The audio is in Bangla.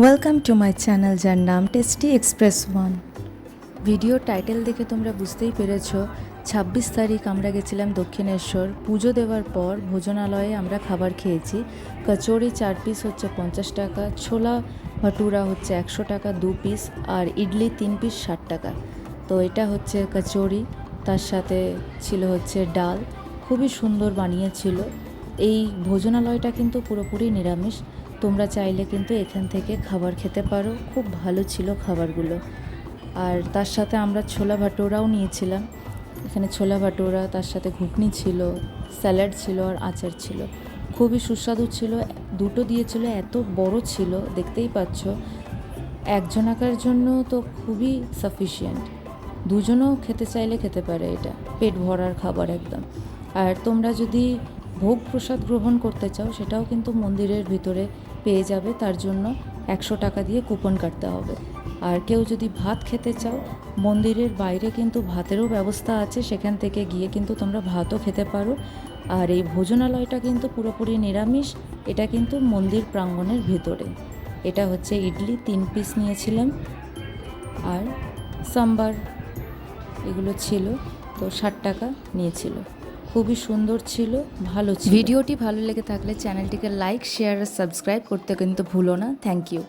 ওয়েলকাম টু মাই চ্যানেল যার নাম tasty express one video title দেখে তোমরা বুঝতেই পেরেছ, ছাব্বিশ তারিখ আমরা গেছিলাম দক্ষিণেশ্বর। পুজো দেওয়ার পর ভোজনালয়ে আমরা খাবার খেয়েছি। কচুরি চার পিস হচ্ছে পঞ্চাশ টাকা, ছোলা ভাটুরা হচ্ছে একশো টাকা, দু পিস আর ইডলি তিন পিস ষাট টাকা। তো এটা হচ্ছে কচুরি, তার সাথে ছিল হচ্ছে ডাল। খুবই সুন্দর বানিয়েছিল। এই ভোজনালয়টা কিন্তু পুরোপুরি নিরামিষ। তোমরা চাইলে কিন্তু এখান থেকে খাবার খেতে পারো। খুব ভালো ছিল খাবারগুলো। আর তার সাথে আমরা ছোলা ভাটোরাও নিয়েছিলাম। এখানে ছোলা ভাটোরা, তার সাথে ঘুগনি ছিল, স্যালাড ছিল, আর আচার ছিল। খুবই সুস্বাদু ছিল, দুটো দিয়েছিল, এত বড় ছিল, দেখতেই পাচ্ছ। একজনাকার জন্য তো খুবই সাফিসিয়েন্ট দুজনও খেতে চাইলে খেতে পারে এটা, পেট ভরার খাবার একদম। আর তোমরা যদি ভোগ প্রসাদ গ্রহণ করতে চাও, সেটাও কিন্তু মন্দিরের ভিতরে পেয়ে যাবে, তার জন্য একশো টাকা দিয়ে কুপন কাটতে হবে। আর কেউ যদি ভাত খেতে চাও, মন্দিরের বাইরে কিন্তু ভাতেরও ব্যবস্থা আছে, সেখান থেকে গিয়ে কিন্তু তোমরা ভাতও খেতে পারো। আর এই ভোজনালয়টা কিন্তু পুরোপুরি নিরামিষ, এটা কিন্তু মন্দির প্রাঙ্গণের ভিতরে। এটা হচ্ছে ইডলি, তিন পিস নিয়েছিলাম। আর সাম্বার, এগুলো ছিল, তো ষাট টাকা নিয়েছিল। খুবই সুন্দর ছিল, ভালো ছিল। ভিডিওটি ভালো লেগে থাকলে চ্যানেলটিকে লাইক, শেয়ার আর সাবস্ক্রাইব করতে কিন্তু ভুলো না। Thank you.